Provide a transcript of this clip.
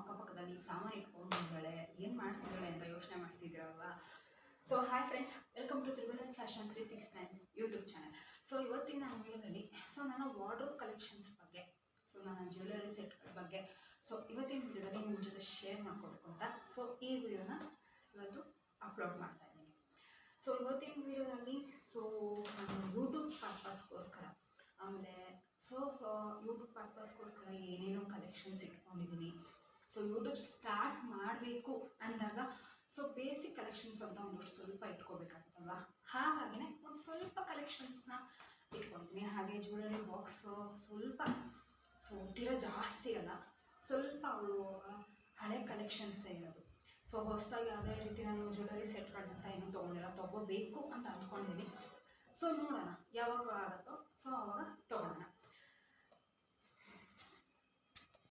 ಸಾಮಾನು ಇಟ್ಕೊಂಡಿದ್ದಾಳೆ ಏನು ಮಾಡ್ತಿದ್ದಾಳೆ ಅಂತ ಯೋಚನೆ ಮಾಡ್ತಿದ್ದೀರಲ್ವಾ? So hi friends welcome to triple fashion three six nine YouTube channel so ಇವತ್ತಿನ ವಿಡಿಯೋದಲ್ಲಿ ಸೊ ನನ್ನ ವಾರ್ಡ್ರೋಬ್ ಕಲೆಕ್ಷನ್ಸ್ ಬಗ್ಗೆ ಸೊ ನನ್ನ ಜ್ಯುವೆಲರಿ ಸೆಟ್ಗಳ ಬಗ್ಗೆ ಸೊ ಇವತ್ತಿನ ವಿಡಿಯೋದಲ್ಲಿ ನಿಮ್ಮ ಜೊತೆ ಶೇರ್ ಮಾಡ್ಕೋಬೇಕು ಅಂತ ಸೊ ಈ ವಿಡಿಯೋನ ಇವತ್ತು ಅಪ್ಲೋಡ್ ಮಾಡ್ತಾ ಇದ್ದೀನಿ. ಸೊ ಇವತ್ತಿನ ವಿಡಿಯೋದಲ್ಲಿ ಸೊ ನಾನು ಯೂಟ್ಯೂಬ್ ಪರ್ಪಸ್ಗೋಸ್ಕರ ಆಮೇಲೆ ಸೊ ಯೂಟ್ಯೂಬ್ ಪರ್ಪಸ್ಗೋಸ್ಕರ ಏನೇನೋ ಸೊ ಯೂಟ್ಯೂಬ್ ಸ್ಟಾರ್ಟ್ ಮಾಡಬೇಕು ಅಂದಾಗ ಸೊ ಬೇಸಿಕ್ ಕಲೆಕ್ಷನ್ಸ್ ಅಂತ ಒಂದು ಸ್ವಲ್ಪ ಇಟ್ಕೋಬೇಕಾಗುತ್ತಲ್ವ ಹಾಗಾಗಿನೇ ಒಂದು ಸ್ವಲ್ಪ ಕಲೆಕ್ಷನ್ಸ್ನ ಇಟ್ಕೊಳ್ತೀನಿ. ಹಾಗೆ ಜ್ಯುವೆಲರಿ ಬಾಕ್ಸ್ ಸ್ವಲ್ಪ ಸೊ ತೀರ ಜಾಸ್ತಿ ಅಲ್ಲ, ಸ್ವಲ್ಪ ಅವಳು ಹಳೆ ಕಲೆಕ್ಷನ್ಸೇ ಇರೋದು. ಸೊ ಹೊಸದಾಗಿ ಯಾವುದೇ ರೀತಿ ನಾನು ಜ್ಯುವೆಲರಿ ಸೆಟ್ಗಳಂತ ಏನೂ ತೊಗೊಂಡಿಲ್ಲ. ತೊಗೋಬೇಕು ಅಂತ ಅಂದ್ಕೊಂಡಿದ್ದೀನಿ ಸೊ ನೋಡೋಣ ಯಾವಾಗ ಆಗುತ್ತೋ ಸೊ ಅವಾಗ ತೊಗೊಳೋಣ.